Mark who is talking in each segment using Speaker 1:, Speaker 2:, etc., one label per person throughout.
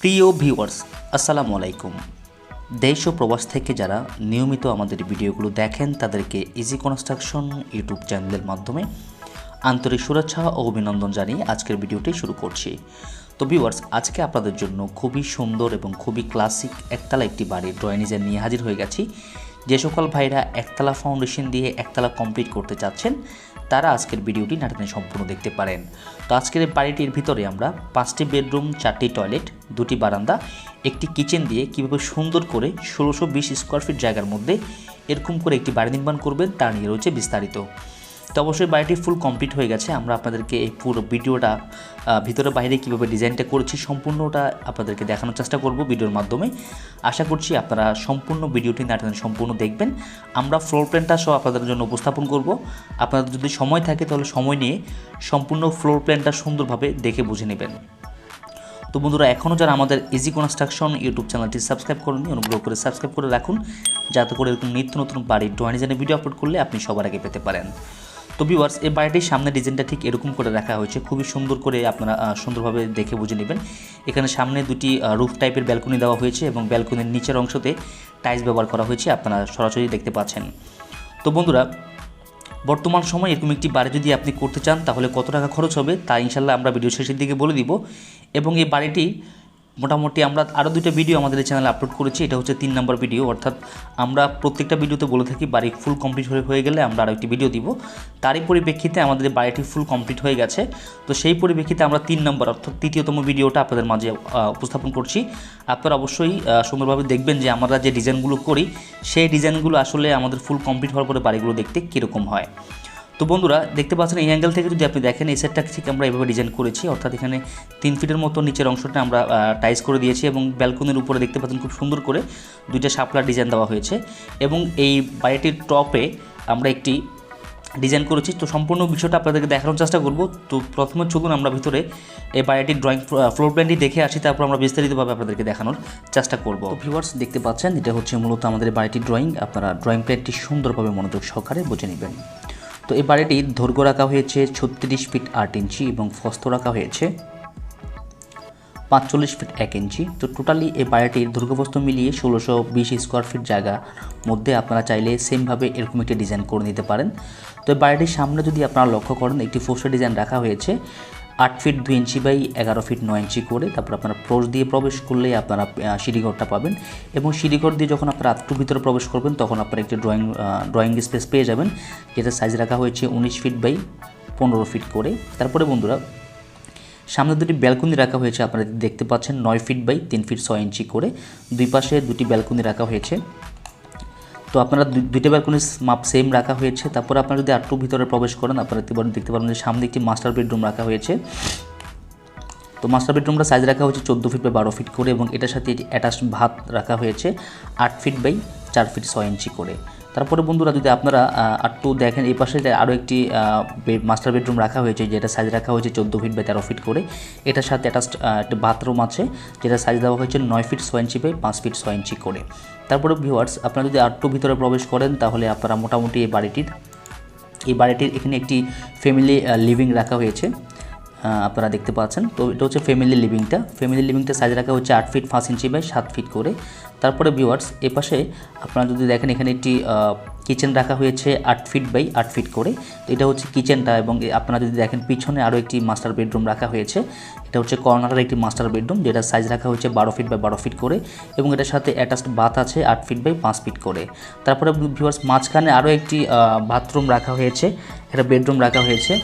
Speaker 1: প্রিয় ভিউয়ার্স, আসসালামু আলাইকুম। দেশ ও প্রবাস থেকে যারা নিয়মিত আমাদের ভিডিওগুলো দেখেন, তাদেরকে ইজি কনস্ট্রাকশন ইউটিউব চ্যানেলের মাধ্যমে আন্তরিক শুভেচ্ছা ও অভিনন্দন জানিয়ে আজকের ভিডিওটি শুরু করছি। তো ভিউয়ার্স, আজকে আপনাদের জন্য খুবই সুন্দর এবং খুবই ক্লাসিক একতলা একটি বাড়ির ড্রয়িং নিয়ে হাজির হয়ে গেছি। যে সকল ভাইরা একতলা ফাউন্ডেশন দিয়ে একতলা কমপ্লিট করতে চাচ্ছেন, তারা আজকের ভিডিওটি নাটনে সম্পূর্ণ দেখতে পারেন। তো আজকের বাড়িটির ভিতরে আমরা পাঁচটি বেডরুম চারটি টয়লেট দুটি বারান্দা, একটি কিচেন দিয়ে কীভাবে সুন্দর করে ষোলোশো বিশ স্কোয়ার ফিট জায়গার মধ্যে এরকম করে একটি বাড়ি নির্মাণ করবেন, তা নিয়ে রয়েছে বিস্তারিত। তো অবশ্যই বাড়িটি ফুল কমপ্লিট হয়ে গেছে। আমরা আপনাদেরকে এই পুরো ভিডিওটা ভিতরে বাইরে কীভাবে ডিজাইনটা করেছি সম্পূর্ণটা আপনাদেরকে দেখানোর চেষ্টা করব ভিডিওর মাধ্যমে। আশা করছি আপনারা সম্পূর্ণ ভিডিওটি নাটন সম্পূর্ণ দেখবেন। আমরা ফ্লোর প্ল্যানটা সহ আপনাদের জন্য উপস্থাপন করব। আপনাদের যদি সময় থাকে তাহলে সময় নিয়ে সম্পূর্ণ ফ্লোর প্ল্যানটা সুন্দরভাবে দেখে বুঝে নেবেন। তো বন্ধুরা এখনও যারা আমাদের ইজি কনস্ট্রাকশন ইউটিউব চ্যানেলটি সাবস্ক্রাইব করেননি, অনুগ্রহ করে সাবস্ক্রাইব করে রাখুন। যাতে করে এরকম নিত্য নতুন বাড়ির ড্রয়িং ডিজাইনের ভিডিও আপলোড করলে আপনি সবার আগে পেতে পারেন। তো ভিউয়ার্স এই বাড়িটির সামনে ডিজাইনটা ঠিক এরকম করে রাখা হয়েছে। খুবই সুন্দর করে আপনারা সুন্দরভাবে দেখে বুঝে নেবেন। এখানে সামনে দুটি রুফ টাইপের ব্যালকনি দেওয়া হয়েছে এবং ব্যালকনির নিচের অংশতে টাইলস ব্যবহার করা হয়েছে, আপনারা সরাসরি দেখতে পাচ্ছেন। তো বন্ধুরা, বর্তমান সময়ে এরকম একটি বাড়ি যদি আপনি করতে চান, তাহলে কত টাকা খরচ হবে তা ইনশাল্লাহ আমরা ভিডিও শেষের দিকে বলে দিব। এবং এই বাড়িটি মোটামুটি আমরা আরও দুইটা ভিডিও আমাদের এই চ্যানেলে আপলোড করেছি, এটা হচ্ছে তিন নম্বর ভিডিও অর্থাৎ আমরা প্রত্যেকটা ভিডিওতে বলে থাকি বাড়ি ফুল কমপ্লিট হয়ে গেলে আমরা আরও একটি ভিডিও দিব। তারই পরিপ্রেক্ষিতে আমাদের বাড়িটি ফুল কমপ্লিট হয়ে গেছে। তো সেই পরিপ্রেক্ষিতে আমরা তিন নম্বর অর্থাৎ তৃতীয়তম ভিডিওটা আপনাদের মাঝে উপস্থাপন করছি। আপনারা অবশ্যই সুন্দরভাবে দেখবেন যে আমরা যে ডিজাইনগুলো করি, সেই ডিজাইনগুলো আসলে আমাদের ফুল কমপ্লিট হওয়ার পরে বাড়িগুলো দেখতে কীরকম হয়। তো বন্ধুরা, দেখতে পাচ্ছেন এই অ্যাঙ্গেল থেকে যদি আপনি দেখেন, এই সেটটা ঠিক আমরা এভাবে ডিজাইন করেছি। অর্থাৎ এখানে তিন ফিটের মতো নিচের অংশটা আমরা টাইস করে দিয়েছি এবং ব্যালকনির উপরে দেখতে পাচ্ছেন খুব সুন্দর করে দুইটা শাপলার ডিজাইন দেওয়া হয়েছে। এবং এই বাড়িটির টপে আমরা একটি ডিজাইন করেছি। তো সম্পূর্ণ বিষয়টা আপনাদেরকে দেখানোর চেষ্টা করব। তো প্রথমে চলুন আমরা ভিতরে এই বাড়িটির ড্রয়িং ফ্লোর প্ল্যানটি দেখে আসি, তারপর আমরা বিস্তারিতভাবে আপনাদেরকে দেখানোর চেষ্টা করব। তো ভিউয়ার্স দেখতে পাচ্ছেন, এটা হচ্ছে মূলত আমাদের বাড়িটির ড্রয়িং আপনারা ড্রয়িং প্ল্যানটি সুন্দরভাবে মনোযোগ সহকারে বুঝে নেবেন। তো এই বাড়িটির দৈর্ঘ্য রাখা হয়েছে ছত্রিশ ফিট আট ইঞ্চি এবং ফস্ত রাখা হয়েছে পাঁচচল্লিশ ফিট এক ইঞ্চি। তো টোটালি এই বাড়িটির দুর্গপ্রস্ত মিলিয়ে ষোলোশো বিশ স্কোয়ার ফিট জায়গা মধ্যে আপনারা চাইলে সেমভাবে এরকম একটি ডিজাইন করে নিতে পারেন। তো এই বাড়িটির সামনে যদি আপনারা লক্ষ্য করেন, একটি ফোস্টার ডিজাইন রাখা হয়েছে। আট ফিট দুই ইঞ্চি বাই এগারো ফিট নয় ইঞ্চি করে, তারপর আপনারা প্রোজ দিয়ে প্রবেশ করলেই আপনারা সিঁড়িঘরটা পাবেন। এবং সিঁড়িঘর দিয়ে যখন আপনারা আটটু ভিতরে প্রবেশ করবেন, তখন আপনারা একটি ড্রয়িং ড্রয়িং স্পেস পেয়ে যাবেন, যেটা সাইজ রাখা হয়েছে উনিশ ফিট বাই পনেরো ফিট করে। তারপরে বন্ধুরা, সামনে দুটি ব্যালকনি রাখা হয়েছে, আপনারা দেখতে পাচ্ছেন, নয় ফিট বাই তিন ফিট ছয় ইঞ্চি করে। দুই পাশে দুটি ব্যালকনি রাখা হয়েছে। তো আপনারা দুই- দুইটা ব্যালকনির মাপ সেম রাখা হয়েছে। তারপর আপনারা যদি আটটু ভিতরে প্রবেশ করেন, আপনারা দেখতে পারেন যে সামনে একটি মাস্টার বেডরুম রাখা হয়েছে। তো মাস্টার বেডরুমটা সাইজ রাখা হয়েছে চোদ্দ ফিট বা বারো ফিট করে এবং এটার সাথে অ্যাটাচ ভাত রাখা হয়েছে, আট ফিট বাই চার ফিট ছয় ইঞ্চি করে। তারপরে বন্ধুরা যদি আপনারা একটু দেখেন, এই পাশে আরও একটি মাস্টার বেডরুম রাখা হয়েছে, যেটা সাইজ রাখা হয়েছে চোদ্দ ফিট বা তেরো ফিট করে। এটার সাথে অ্যাটাচ একটা বাথরুম আছে, যেটা সাইজ দেওয়া হয়েছে নয় ফিট ছয় ইঞ্চি বাই পাঁচ ফিট ছয় ইঞ্চি করে। তারপরে ভিউয়ার্স আপনারা যদি আটটু ভিতরে প্রবেশ করেন, তাহলে আপনারা মোটামুটি এই বাড়িটির এই বাড়িটির এখানে একটি ফ্যামিলি লিভিং রাখা হয়েছে। আপনারা দেখতে পাচ্ছেন। তো এটা হচ্ছে ফ্যামিলি লিভিংটা ফ্যামিলি লিভিংটা সাইজ রাখা হচ্ছে আট ফিট পাঁচ ইঞ্চি বাই সাত ফিট করে। তারপরে ভিউয়ার্স এ পাশে আপনারা যদি দেখেন এখানে একটি কিচেন রাখা হয়েছে আট ফিট বাই আট ফিট করে। তো এটা হচ্ছে কিচেনটা এবং আপনারা যদি দেখেন পিছনে আরও একটি মাস্টার বেডরুম রাখা হয়েছে। এটা হচ্ছে কর্নারের একটি মাস্টার বেডরুম যেটা সাইজ রাখা হয়েছে বারো ফিট বাই বারো ফিট করে এবং এটার সাথে অ্যাটাচড বাথ আছে আট ফিট বাই পাঁচ ফিট করে। তারপরে ভিউয়ার্স মাঝখানে আরও একটি বাথরুম রাখা হয়েছে। একটা বেডরুম রাখা হয়েছে।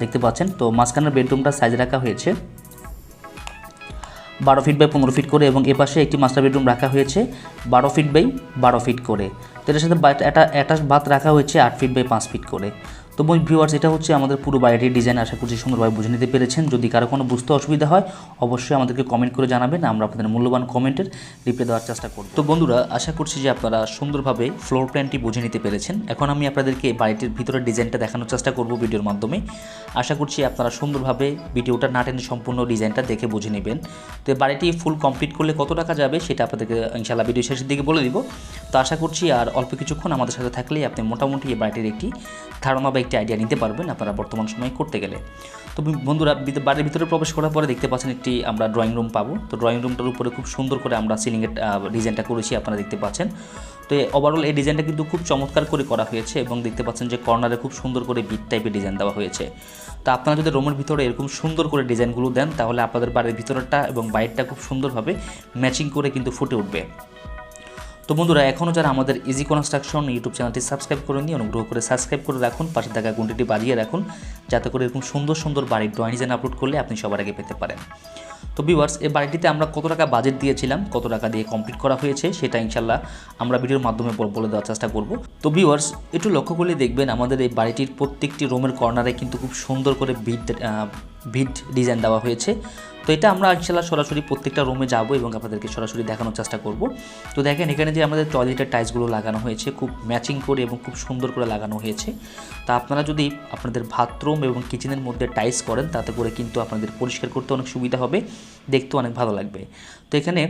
Speaker 1: দেখতে পাচ্ছেন। তো মাঝখানের বেডরুমটা সাইজ রাখা হয়েছে। বারো ফিট বাই পনেরো ফিট করে এবং এপাশে একটি মাস্টার বেডরুম রাখা হয়েছে। বারো ফিট বাই বারো ফিট করে। তো এটার সাথে একটা অ্যাটাচ বাথ রাখা হয়েছে আট ফিট বাই পাঁচ ফিট করে। তো বই ভিউয়ার্স এটা হচ্ছে আমাদের পুরো বাড়িটির ডিজাইন আশা করছি সুন্দরভাবে বুঝে নিতে পেরেছেন। যদি কারও কোনো বুঝতে অসুবিধা হয়, অবশ্যই আমাদেরকে কমেন্ট করে জানাবেন, আমরা আপনাদের মূল্যবান কমেন্টের রিপ্লাই দেওয়ার চেষ্টা করব। তো বন্ধুরা, আশা করছি যে আপনারা সুন্দরভাবে ফ্লোর প্ল্যানটি বুঝে নিতে পেরেছেন। এখন আমি আপনাদেরকে বাড়িটির ভিতরের ডিজাইনটা দেখানোর চেষ্টা করব ভিডিওর মাধ্যমে। আশা করছি আপনারা সুন্দরভাবে ভিডিওটা না টেনে সম্পূর্ণ ডিজাইনটা দেখে বুঝে নেবেন। তো বাড়িটি ফুল কমপ্লিট করলে কত টাকা যাবে, সেটা আপনাদেরকে ইনশাল্লাহ ভিডিও শেষের দিকে বলে দিব। তো আশা করছি আর অল্প কিছুক্ষণ আমাদের সাথে থাকলেই আপনি মোটামুটি এই বাড়িটির একটি ধারণা বা একটি আইডিয়া নিতে পারবেন আপনারা বর্তমান সময়ে করতে গেলে। তো বন্ধুরা বাড়ির ভিতরে প্রবেশ করার পরে দেখতে পাচ্ছেন একটি আমরা ড্রয়িং রুম পাবো। তো ড্রয়িং রুমটার উপরে খুব সুন্দর করে আমরা সিলিংয়ের ডিজাইনটা করেছি, আপনারা দেখতে পাচ্ছেন। তো ওভারঅল এই ডিজাইনটা কিন্তু খুব চমৎকার করে করা হয়েছে এবং দেখতে পাচ্ছেন যে কর্নারে খুব সুন্দর করে বিট টাইপের ডিজাইন দেওয়া হয়েছে। তো আপনারা যদি রুমের ভিতরে এরকম সুন্দর করে ডিজাইনগুলো দেন, তাহলে আপনাদের বাড়ির ভিতরটা এবং বাইরটা খুব সুন্দরভাবে ম্যাচিং করে কিন্তু ফুটে উঠবে। তো বন্ধুরা, এখনও যারা আমাদের ইজি কনস্ট্রাকশন ইউটিউব চ্যানেলটি সাবস্ক্রাইব করে নিয়ে অনুগ্রহ করে সাবস্ক্রাইব করে রাখুন, পাশে থাকা ঘন্টিটি বাজিয়ে রাখুন, যাতে করে এরকম সুন্দর সুন্দর বাড়ির ড্রয়িং ডিজাইন আপলোড করলে আপনি সবার আগে পেতে পারেন। তো ভিউয়ার্স এই বাড়িটিতে আমরা কত টাকা বাজেট দিয়েছিলাম, কত টাকা দিয়ে কমপ্লিট করা হয়েছে, সেটা ইনশাল্লাহ আমরা ভিডিওর মাধ্যমে বলে দেওয়ার চেষ্টা করব। তো ভিউয়ার্স একটু লক্ষ্য করলে দেখবেন আমাদের এই বাড়িটির প্রত্যেকটি রুমের কর্নারে কিন্তু খুব সুন্দর করে বিট বিট ডিজাইন দেওয়া হয়েছে। তো এটা আমরা ইনশাল্লাহ সরাসরি প্রত্যেকটা রুমে যাব এবং আপনাদেরকে সরাসরি দেখানোর চেষ্টা করব। তো দেখেন, এখানে যে আমাদের টয়লেটের টাইলসগুলো লাগানো হয়েছে, খুব ম্যাচিং করে এবং খুব সুন্দর করে লাগানো হয়েছে। তা আপনারা যদি আপনাদের বাথরুম এবং কিচেনের মধ্যে টাইলস করেন, তাতে করে কিন্তু আপনাদের পরিষ্কার করতে অনেক সুবিধা হবে, দেখতে অনেক ভালো লাগবে। তো এখানে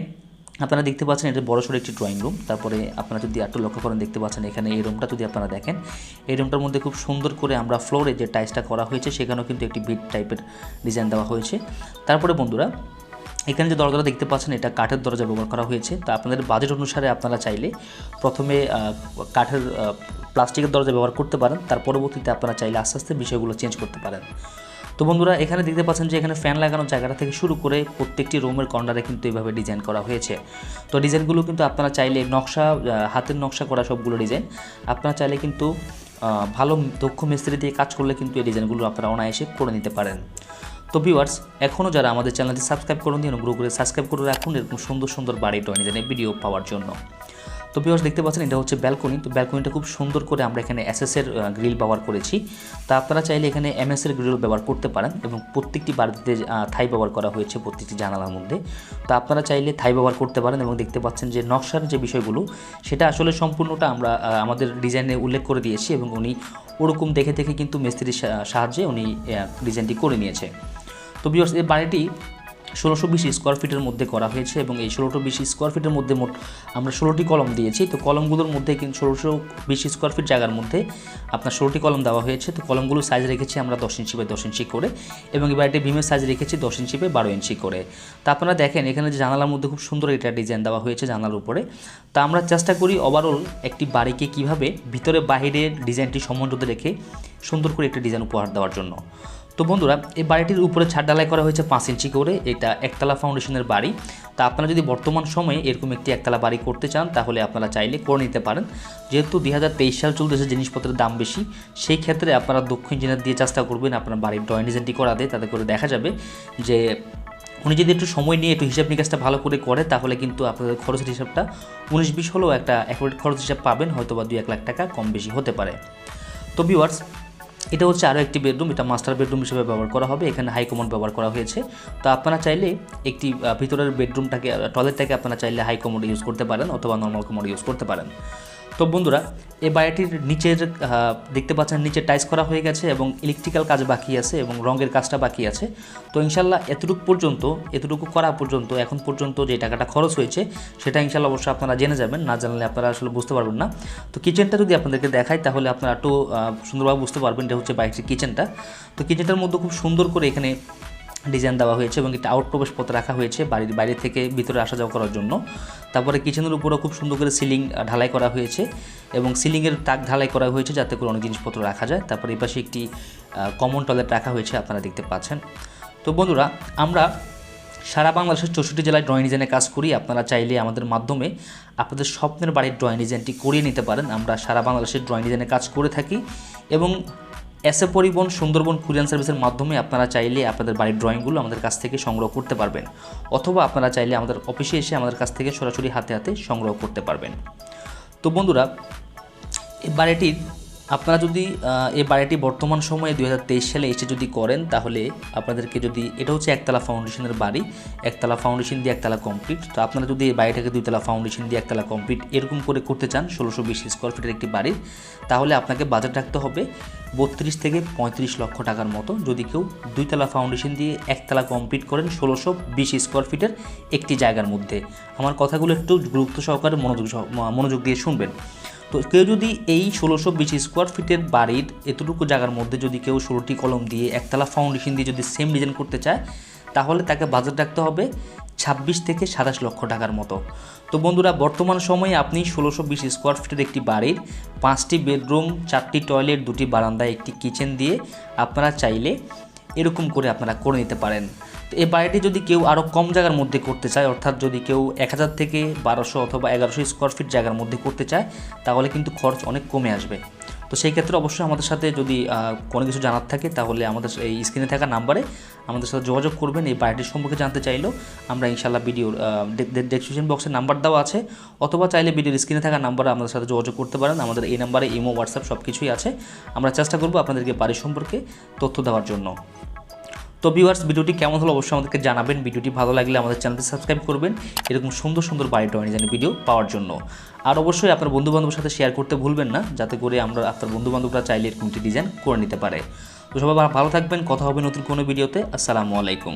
Speaker 1: আপনারা দেখতে পাচ্ছেন এটা বড়সড় একটি ড্রয়িং রুম তারপরে আপনারা যদি একটু লক্ষ্য করেন, দেখতে পাচ্ছেন এখানে এই রুমটা যদি আপনারা দেখেন, এই রুমটার মধ্যে খুব সুন্দর করে আমরা ফ্লোরে যে টাইলসটা করা হয়েছে, সেখানেও কিন্তু একটি বিট টাইপের ডিজাইন দেওয়া হয়েছে। তারপরে বন্ধুরা, এখানে যে দরজাটা দেখতে পাচ্ছেন, এটা কাঠের দরজা ব্যবহার করা হয়েছে। তা আপনাদের বাজেট অনুসারে আপনারা চাইলে প্রথমে কাঠের প্লাস্টিকের দরজা ব্যবহার করতে পারেন। তার পরবর্তীতে আপনারা চাইলে আস্তে আস্তে বিষয়গুলো চেঞ্জ করতে পারেন। তো বন্ধুরা, এখানে দেখতে পাচ্ছেন যে এখানে ফ্যান লাগানোর জায়গাটা থেকে শুরু করে প্রত্যেকটি রুমের কর্নারে কিন্তু এইভাবে ডিজাইন করা হয়েছে। তো ডিজাইনগুলো কিন্তু আপনারা চাইলে নকশা হাতের নকশা করা সবগুলো ডিজাইন। আপনারা চাইলে কিন্তু ভালো দক্ষ মিস্ত্রি দিয়ে কাজ করলে কিন্তু এই ডিজাইনগুলো আপনারা অনায়াসে করে নিতে পারেন। তো ভিউয়ার্স এখনও যারা আমাদের চ্যানেলটি সাবস্ক্রাইব করুন দিন অনুগ্রহ করে সাবস্ক্রাইব করে রাখুন। এরকম সুন্দর সুন্দর বাড়ি ড্রয়িং ডিজাইনের ভিডিও পাওয়ার জন্য। তো ভিউয়ার্স দেখতে পাচ্ছেন, এটা হচ্ছে ব্যালকনি তো ব্যালকনিটা খুব সুন্দর করে আমরা এখানে এসএসের গ্রিল ব্যবহার করেছি। তা আপনারা চাইলে এখানে এমএস এর গ্রিল ব্যবহার করতে পারেন এবং প্রত্যেকটি বাড়িতে থাই ব্যবহার করা হয়েছে প্রত্যেকটি জানালার মধ্যে। তো আপনারা চাইলে থাই ব্যবহার করতে পারেন এবং দেখতে পাচ্ছেন যে নকশার যে বিষয়গুলো, সেটা আসলে সম্পূর্ণটা আমরা আমাদের ডিজাইনে উল্লেখ করে দিয়েছি এবং উনি ওরকম দেখে দেখে কিন্তু মিস্ত্রির সাহায্যে উনি ডিজাইনটি করে নিয়েছে। তো বিয়র্স এই বাড়িটি ষোলোশো বিশ স্কোয়ার ফিটের মধ্যে করা হয়েছে এবং এই ষোলোশো বিশ স্কোয়ার ফিটের মধ্যে মোট আমরা ষোলোটি কলম দিয়েছি। তো কলমগুলোর মধ্যে কিন্তু ষোলোশো বিশ স্কোয়ার ফিট জায়গার মধ্যে আপনার ষোলোটি কলম দেওয়া হয়েছে। তো কলমগুলো সাইজ রেখেছি আমরা দশ ইঞ্চি বাই দশ ইঞ্চি করে এবং এই বাড়িটি ভীমের সাইজ রেখেছি দশ ইঞ্চি বাই বারো ইঞ্চি করে। তা আপনারা দেখেন, এখানে যে জানালার মধ্যে খুব সুন্দর এটা ডিজাইন দেওয়া হয়েছে জানালার উপরে। তা আমরা চেষ্টা করি ওভারঅল একটি বাড়িকে কীভাবে ভিতরে বাহিরের ডিজাইনটি সমন্বয় রেখে সুন্দর করে একটি ডিজাইন উপহার দেওয়ার জন্য। তো বন্ধুরা, এই বাড়িটির উপরে ছাদ ঢালাই করা হয়েছে পাঁচ ইঞ্চি করে। এটা একতলা ফাউন্ডেশনের বাড়ি। তা আপনারা যদি বর্তমান সময়ে এরকম একটি একতলা বাড়ি করতে চান, তাহলে আপনারা চাইলে করে নিতে পারেন। যেহেতু দুই হাজার তেইশ সাল চলতেছে জিনিসপত্রের দাম বেশি, সেই ক্ষেত্রে আপনারা দক্ষ ইঞ্জিনিয়ার দিয়ে চেষ্টা করবেন আপনার বাড়ির ড্রয়িং ডিজাইনটি করা দেয় তাতে করে দেখা যাবে যে উনি যদি একটু সময় নিয়ে একটু হিসাব নিকাশটা ভালো করে করে, তাহলে কিন্তু আপনাদের খরচের হিসাবটা উনিশ বিশ হলেও একটা অ্যাকুরেট খরচ হিসাব পাবেন হয়তো বা দুই এক লাখ টাকা কম বেশি হতে পারে। তো ভিউয়ার্স এটা হচ্ছে আরও একটি বেডরুম, এটা মাস্টার বেডরুম হিসেবে ব্যবহার করা হবে। এখানে হাই কমোড ব্যবহার করা হয়েছে। তো আপনারা চাইলে একটি ভিতরের বেডরুমটাকে টয়লেটটাকে আপনারা চাইলে হাই কমোড ইউজ করতে পারেন অথবা নর্মাল কমোড ইউজ করতে পারেন। তো বন্ধুরা, এই বাড়িটির নিচের দেখতে পাচ্ছেন নিচে টাইস করা হয়ে গেছে এবং ইলেকট্রিক্যাল কাজ বাকি আছে এবং রঙের কাজটা বাকি আছে। তো ইনশাল্লাহ এতটুকু পর্যন্ত, এতটুকু করা পর্যন্ত, এখন পর্যন্ত যে টাকাটা খরচ হয়েছে, সেটা ইনশাল্লাহ অবশ্যই আপনারা জেনে যাবেন, না জানলে আপনারা আসলে বুঝতে পারবেন না। তো কিচেনটা যদি আপনাদেরকে দেখাই, তাহলে আপনারা একটু সুন্দরভাবে বুঝতে পারবেন এটা হচ্ছে বাড়িটির কিচেনটা তো কিচেনটার মধ্যে খুব সুন্দর করে এখানে ডিজাইন দেওয়া হয়েছে এবং একটা আউট প্রবেশ পথ রাখা হয়েছে বাড়ির বাইরে থেকে ভিতরে আসা যাওয়া করার জন্য। তারপরে কিচেনের উপরেও খুব সুন্দর করে সিলিং ঢালাই করা হয়েছে এবং সিলিংয়ের তাক ঢালাই করা হয়েছে যাতে করে অনেক জিনিসপত্র রাখা যায়। তারপরে এই পাশে একটি কমন টয়লেট রাখা হয়েছে, আপনারা দেখতে পাচ্ছেন। তো বন্ধুরা, আমরা সারা বাংলাদেশের চৌষট্টি জেলায় ড্রয়িং ডিজাইনে কাজ করি। আপনারা চাইলে আমাদের মাধ্যমে আপনাদের স্বপ্নের বাড়ির ড্রয়িং ডিজাইনটি করিয়ে নিতে পারেন। আমরা সারা বাংলাদেশের ড্রয়িং ডিজাইনে কাজ করে থাকি এবং এসএ পরিবহন সুন্দরবন কুরিয়ান সার্ভিসের মাধ্যমে আপনারা চাইলে আপনাদের বাড়ির ড্রয়িংগুলো আমাদের কাছ থেকে সংগ্রহ করতে পারবেন, অথবা আপনারা চাইলে আমাদের অফিসে এসে আমাদের কাছ থেকে সরাসরি হাতে হাতে সংগ্রহ করতে পারবেন। তো বন্ধুরা, এই বাড়িটির আপনারা যদি এই বাড়িটি বর্তমান সময়ে দুই হাজার তেইশ সালে এসে যদি করেন, তাহলে আপনাদেরকে যদি, এটা হচ্ছে একতলা ফাউন্ডেশনের বাড়ি, একতলা ফাউন্ডেশন দিয়ে একতলা কমপ্লিট। তো আপনারা যদি এই বাড়িটাকে দুইতলা ফাউন্ডেশন দিয়ে একতলা কমপ্লিট এরকম করে করতে চান, ষোলোশো বিশ স্কোয়ার ফিটের একটি বাড়ি, তাহলে আপনাকে বাজেট রাখতে হবে বত্রিশ থেকে পঁয়ত্রিশ লক্ষ টাকার মতো। যদি কেউ দুইতলা ফাউন্ডেশন দিয়ে একতলা কমপ্লিট করেন, ষোলোশো বিশ স্কোয়ার ফিটের একটি জায়গার মধ্যে। আমার কথাগুলো একটু গুরুত্ব সহকারে মনোযোগ মনোযোগ দিয়ে শুনবেন। তো কেউ যদি এই ষোলোশো বিশ স্কোয়ার ফিটের বাড়ির এতটুকু জায়গার মধ্যে যদি কেউ ষোলোটি কলম দিয়ে একতলা ফাউন্ডেশন দিয়ে যদি সেম ডিজাইন করতে চায়, তাহলে তাকে বাজেট রাখতে হবে ছাব্বিশ থেকে সাতাশ লক্ষ টাকার মতো। তো বন্ধুরা, বর্তমান সময়ে আপনি ষোলোশো বিশ স্কোয়ার ফিটের একটি বাড়ির পাঁচটি বেডরুম চারটি টয়লেট দুটি বারান্দা একটি কিচেন দিয়ে আপনারা চাইলে এরকম করে আপনারা করে নিতে পারেন। তো এই বাড়িটি যদি কেউ আরও কম জায়গার মধ্যে করতে চায়, অর্থাৎ যদি কেউ এক হাজার থেকে বারোশো অথবা এগারোশো স্কোয়ার ফিট জায়গার মধ্যে করতে চায়, তাহলে কিন্তু খরচ অনেক কমে আসবে। তো সেই ক্ষেত্রে অবশ্যই আমাদের সাথে যদি কোনো কিছু জানার থাকে, তাহলে আমাদের এই স্ক্রিনে থাকা নাম্বারে আমাদের সাথে যোগাযোগ করবেন। এই বাড়িটির সম্পর্কে জানতে চাইলেও আমরা ইনশাল্লাহ ভিডিওর ডেসক্রিপশন বক্সে নাম্বার দেওয়া আছে। অথবা চাইলে ভিডিওর স্ক্রিনে থাকা নাম্বারে আমাদের সাথে যোগাযোগ করতে পারেন। আমাদের এই নাম্বারে ইমো, হোয়াটসঅ্যাপ সব কিছুই আছে। আমরা চেষ্টা করব আপনাদেরকে বাড়ি সম্পর্কে তথ্য দেওয়ার জন্য। তো ভিউয়ার্স ভিডিওটি কেমন হলো অবশ্যই আমাদেরকে জানাবেন। ভিডিওটি ভালো লাগলে আমাদের চ্যানেলটি সাবস্ক্রাইব করবেন। এরকম সুন্দর সুন্দর বাড়ি ডিজাইনের ভিডিও পাওয়ার জন্য। আর অবশ্যই আপনার বন্ধুবান্ধবের সাথে শেয়ার করতে ভুলবেন না, যাতে করে আমরা আপনার বন্ধুবান্ধবরা চাইলে এরকম ডিজাইন করে নিতে পারে। তো সবাই ভালো থাকবেন, কথা হবে নতুন কোনো ভিডিওতে আসসালামু আলাইকুম।